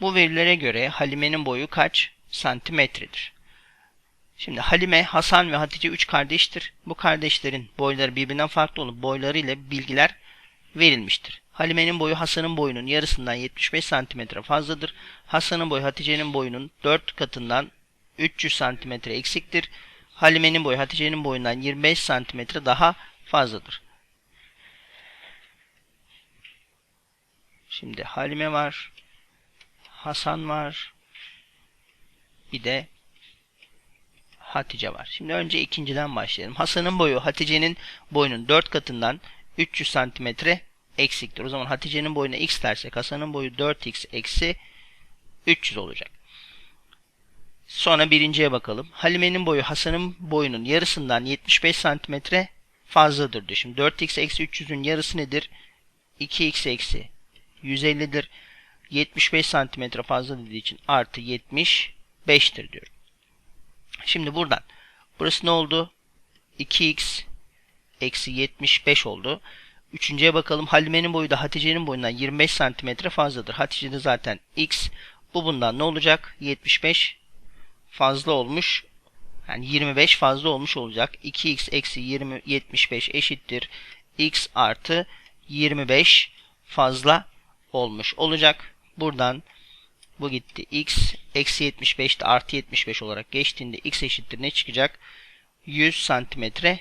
Bu verilere göre Halime'nin boyu kaç santimetredir? Şimdi Halime, Hasan ve Hatice üç kardeştir. Bu kardeşlerin boyları birbirinden farklı olup boyları ile bilgiler verilmiştir. Halime'nin boyu Hasan'ın boyunun yarısından 75 cm fazladır. Hasan'ın boyu Hatice'nin boyunun 4 katından 300 cm eksiktir. Halime'nin boyu Hatice'nin boyundan 25 cm daha fazladır. Şimdi Halime var. Hasan var. Bir de Hatice var. Şimdi önce ikinciden başlayalım. Hasan'ın boyu Hatice'nin boyunun 4 katından 300 santimetre eksiktir. O zaman Hatice'nin boyuna x dersek Hasan'ın boyu 4x eksi 300 olacak. Sonra birinciye bakalım. Halime'nin boyu Hasan'ın boyunun yarısından 75 santimetre fazladır. Şimdi 4x eksi 300'ün yarısı nedir? 2x eksi 150'dir. 75 santimetre fazla dediği için artı 75'tir diyorum. Şimdi buradan burası ne oldu? 2x eksi 75 oldu. Üçüncüye bakalım. Halime'nin boyu da Hatice'nin boyundan 25 santimetre fazladır. Hatice'de zaten x. Bu bundan ne olacak? 75 fazla olmuş. Yani 25 fazla olmuş olacak. 2x eksi 20, 75 eşittir. x artı 25 fazla olmuş olacak. Buradan bu gitti. x eksi 75 de artı 75 olarak geçtiğinde x eşittir ne çıkacak? 100 santimetre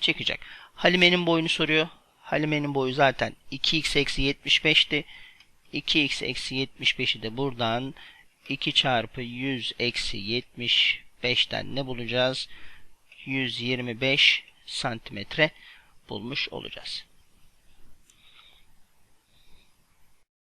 çıkacak. Halime'nin boyunu soruyor. Halime'nin boyu zaten 2x eksi 75'ti. 2x eksi 75'i de buradan 2 çarpı 100 eksi 75'ten ne bulacağız? 125 santimetre bulmuş olacağız.